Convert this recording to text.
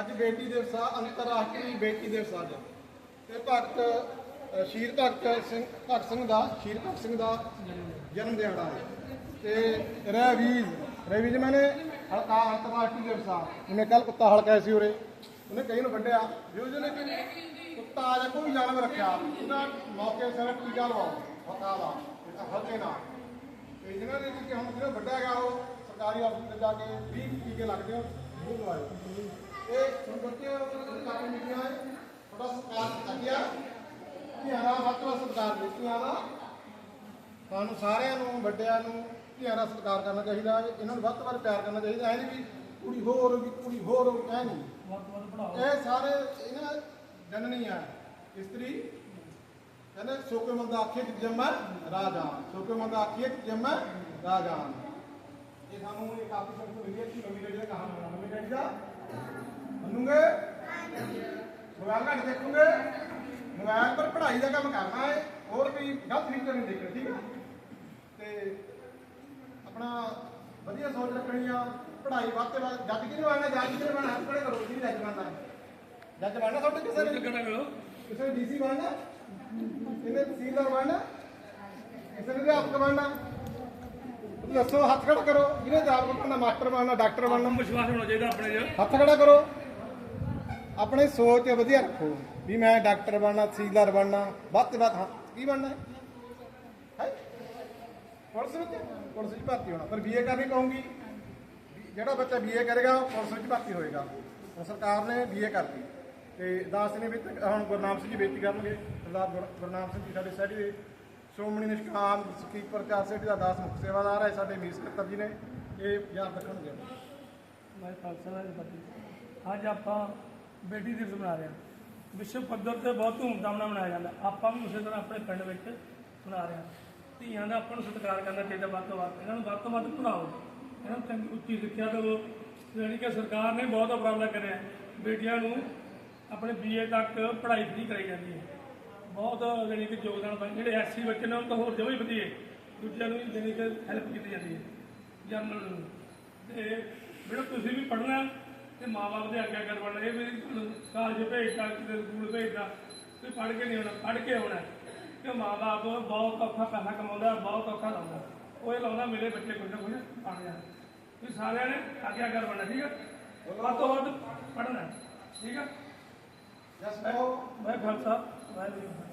ਅੱਜ ਬੇਟੀ ਦਿਵਸ ਆ ਅੰਤਰਰਾਸ਼ਟਰੀ ਬੇਟੀ ਦਿਵਸ ਅੱਜ ਤੇ ਭਗਤ ਸ਼ਹੀਦ ਭਗਤ ਸਿੰਘ ਭਗਤ ਸਿੰਘ ਦਾ, ਸ਼ਹੀਦ ਭਗਤ ਸਿੰਘ ਦਾ ਜਨਮ ਦਿਹਾੜਾ ਹੈ। ਤੇ ਰਵੀਜ ਰਵੀਜ ਮੈਨੇ ਹਲਕਾ ਅੰਤਰਰਾਸ਼ਟਰੀ ਦਿਵਸ ਆ ਉਹਨੇ ਕੱਲ ਕੁੱਤਾ ਹਲਕਾ ਸੀ ਉਰੇ। ਉਹਨੇ ਕਈ ਨੂੰ ਵੱਢਿਆ। ਜੋ ਜਿਹਨੇ ਕਿ ਕੁੱਤਾ ਜਾਂ ਕੋਈ ਜਾਨਵਰ ਰੱਖਿਆ, ਉਹਦਾ ਮੌਕੇ ਸਿਰ ਟੀਕਾ ਲਵਾਓ, ਹਲਕਾ ਦਾ ਹਲਕੇ ਨਾਲ। ਤੇ ਜਿਹਨਾਂ ਦੇ ਕਿ ਹੁਣ ਜਿਹੜਾ ਵੱਡਾ ਹੈਗਾ ਉਹ ਸਰਕਾਰੀ ਹਸਪਤਾਲ ਤੇ ਜਾ ਕੇ 20 ਟੀਕੇ ਲੱਗਦੇ ਹੋ ਉਹ ਲਵਾਇਓ ਇਹ ਹੁਣ ਬੱਚੇ ਸਰਕਾਰੀ ਮੀਟਿੰਗਾਂ ਹੈ ਥੋੜਾ ਸਰਕਾਰ ਅੱਗਿਆ ਧੀਆਂ ਦਾ ਸਤਿਕਾਰ ਦਿੱਤੀਆਂ ਦਾ। ਸਾਨੂੰ ਸਾਰਿਆਂ ਨੂੰ ਵੱਡਿਆਂ ਨੂੰ ਧੀਆਂ ਦਾ ਸਤਿਕਾਰ ਕਰਨਾ ਚਾਹੀਦਾ ਹੈ। ਇਹਨਾਂ ਨੂੰ ਵੱਧ ਤੋਂ ਵੱਧ ਪਿਆਰ ਕਰਨਾ ਚਾਹੀਦਾ ਐ ਨਹੀਂ ਵੀ ਕੁੜੀ ਹੋਰ ਗਈ ਕੁੜੀ ਹੋਰ ਐ ਨਹੀਂ ਵੱਧ ਤੋਂ ਵੱਧ ਪੜਾਓ ਇਹ ਸਾਰੇ ਇਹਨਾਂ ਜਨਨੀ ਆ ਇਸਤਰੀ। ਕਹਿੰਦੇ ਸੋਕੇ ਮੰਦਾ ਆਖੇ ਕਿ ਜੰਮੈ ਰਾਜਾਨ। ਸੋਕੇ ਮੰਦਾ ਆਖੇ ਕਿ ਜੰਮੈ ਰਾਜਾਨ। ਇਹ ਸਾਨੂੰ ਇਹ ਕਾਫੀ ਸੰਤ ਤੋਂ ਮਿਲੀ ਹੈ ਕਿ ਮੰਮੀ ਡੈਡੀ ਦਾ ਕਹਾਣੀ ਮੰਮੀ ਡੈਡੀ ਦਾ ਮੰਨੂਗੇ? ਮੋਬਾਈਲ ਘੱਟ ਦੇਖੂਗੇ? ਮੋਬਾਈਲ ਪਰ ਪੜ੍ਹਾਈ ਦਾ ਕੰਮ ਕਰਨਾ ਹੈ ਹੋਰ ਕੋਈ ਗਲਤ ਫੀਚਰ ਨਹੀਂ ਦੇਖਣਾ ਠੀਕ ਹੈ ਤੇ ਆਪਣਾ ਵਧੀਆ ਸੋਚ ਰੱਖਣੀ ਆ ਪੜ੍ਹਾਈ ਵੱਧ ਤੋਂ ਵੱਧ ਜੱਜ ਕਿਹਨੂੰ ਆਣਾ ਜੱਜ ਕਿਹਨੂੰ ਬਣਨਾ ਹੱਥ ਖੜੇ ਕਰੋ ਜੀ ਜੱਜ ਬਣਨਾ। ਜੱਜ ਬਣਨਾ ਤੁਹਾਡੇ ਕਿਸੇ ਨੇ? ਕਿਹੜਾ ਕਰੋ? ਕਿਸੇ ਨੇ ਡੀਸੀ ਬਣਨਾ? ਇਹਨੇ ਤਹਿਸੀਲਦਾਰ ਬਣਨਾ? ਕਿਸੇ ਨੇ ਅਧਿਆਪਕ ਬਣਨਾ? ਦੱਸੋ ਹੱਥ ਖੜਾ ਕਰੋ ਜਿਹਨੇ ਅਧਿਆਪਕ ਬਣਨਾ ਮਾਸਟਰ ਬਣਨਾ ਡਾਕਟਰ ਬਣਨਾ। ਵਿਸ਼ਵਾਸ ਹੋਣਾ ਚਾਹੀਦਾ ਆਪਣੇ 'ਚ। ਹੱਥ ਖੜਾ ਕਰੋ। ਆਪਣੀ ਸੋਚ ਵਧੀਆ ਰੱਖੋ। ਵੀ ਮੈਂ ਡਾਕਟਰ ਬਣਨਾ ਤਹਿਸੀਲਦਾਰ ਬਣਨਾ ਵੱਧ ਤੋਂ ਵੱਧ ਹਾਂ, ਕੀ ਬਣਨਾ? ਹੈ? ਹੈ ਪੁਲਿਸ ਵਿੱਚ? ਪੁਲਿਸ ਵਿੱਚ ਭਰਤੀ ਹੋਣਾ। ਪਰ ਬੀਏ ਕਰਨੀ ਕਹੂੰਗੀ ਵੀ ਜਿਹੜਾ ਬੱਚਾ ਬੀਏ ਕਰੇਗਾ ਉਹ ਪੁਲਿਸ ਵਿੱਚ ਭਰਤੀ ਹੋਏਗਾ। ਹੁਣ ਸਰਕਾਰ ਨੇ ਬੀਏ ਕਰਤੀ। ਤੇ ਦਾਸ ਨੇ ਵੀ ਤ- ਹੁਣ ਗੁਰਨਾਮ ਸਿੰਘ ਜੀ ਬੇਨਤੀ ਕਰਨਗੇ। ਸਰਦਾਰ ਗੁਰ- ਗੁਰਨਾਮ ਸਿੰਘ ਜੀ ਸਾਡੇ ਸੈਡੀ ਦੇ। ਸ਼੍ਰੋਮਣੀ ਨਿਸ਼ਕਾਮ ਸਕੀਪਰ ਚਾਰ ਸੈਡੀ ਦਾ ਦਾਸ ਮੁੱਖ ਸੇਵਾਦਾਰ ਹੈ ਸਾਡੇ ਮੀਤ ਸਕੱਤਰ ਜੀ ਨੇ। ਇਹ ਯਾਦ ਰੱਖਣਗੇ। ਮੈਂ ਖਾਲਸਾ ਰਾਜ ਫਤਿਹ। ਅੱਜ ਆਪਾਂ ਬੇਟੀ ਦਿਵਸ ਮਨਾ ਰਹੇ ਹਾਂ ਵਿਸ਼ਵ ਪੱਧਰ ਤੇ ਬਹੁਤ ਧੂਮਧਾਮ ਨਾਲ ਮਨਾਇਆ ਜਾਂਦਾ। ਆਪਾਂ ਵੀ ਉਸੇ ਤਰ੍ਹਾਂ ਆਪਣੇ ਪਿੰਡ ਵਿੱਚ ਮਨਾ ਰਹੇ ਹਾਂ ਧੀਆਂ ਦਾ ਆਪਾਂ ਨੂੰ ਸਤਿਕਾਰ ਕਰਨਾ ਚਾਹੀਦਾ ਵੱਧ ਤੋਂ ਵੱਧ। ਇਹਨਾਂ ਨੂੰ ਵੱਧ ਤੋਂ ਵੱਧ ਪੜਾਓ ਇਹਨਾਂ ਨੂੰ ਚੰਗੀ ਉੱਚੀ ਸਿੱਖਿਆ ਦਿਓ ਯਾਨੀ ਕਿ ਸਰਕਾਰ ਨੇ ਬਹੁਤ ਉਪਰਾਲਾ ਕਰਿਆ। ਬੇਟੀਆਂ ਨੂੰ ਆਪਣੇ ਬੀਏ ਤੱਕ ਪੜ੍ਹਾਈ ਫ੍ਰੀ ਕਰਾਈ ਜਾਂਦੀ ਹੈ। ਬਹੁਤ ਜਾਣੀ ਕਿ ਯੋਗਦਾਨ ਪਾਇਆ ਜਿਹੜੇ ਐਸਸੀ ਬੱਚੇ ਨੇ, ਉਹਨਾਂ ਤਾਂ ਹੋਰ ਜਮਾਂ ਹੀ ਵਧੀਆ ਦੂਜਿਆਂ ਨੂੰ ਜਾਣੀ ਕਿ ਹੈਲਪ ਕੀਤੀ ਜਾਂਦੀ ਹੈ। ਜਨਰਲ ਨੂੰ। ਤੇ ਜਿਹੜਾ ਤੁਸੀਂ ਵੀ ਪੜ੍ਹਨਾ ਤੇ ਮਾਪੇ ਦੇ ਅੱਗੇ ਕਰ ਬਣਨਾ ਇਹ ਵੀ ਕਾਲਜ ਭੇਜਦਾ ਕਿਤੇ ਸਕੂਲ ਭੇਜਦਾ ਤੁਸੀਂ ਪੜ੍ਹ ਕੇ ਨਹੀਂ ਆਉਣਾ ਪੜ੍ਹ ਕੇ ਆਉਣਾ। ਕਿ ਮਾਪੇ ਬਹੁਤ ਔਖਾ ਪੈਸਾ ਕਮਾਉਂਦਾ ਬਹੁਤ ਔਖਾ ਲਾਉਂਦਾ। ਉਹ ਇਹ ਲਾਉਂਦਾ ਮੇਰੇ ਬੱਚੇ ਕੁਝ ਨਾ ਕੁਝ ਪੜ੍ਹ ਜਾਣ। ਤੁਸੀਂ ਸਾਰਿਆਂ ਨੇ ਅੱਗੇ ਕਰ ਬਣਨਾ ਠੀਕ ਹੈ ਵੱਧ ਤੋਂ ਵੱਧ ਪੜ੍ਹਨਾ ਠੀਕ ਹੈ ਜਸ ਮੈਂ ਖਾਲਸਾ ਵਾਹਿਗੁਰੂ।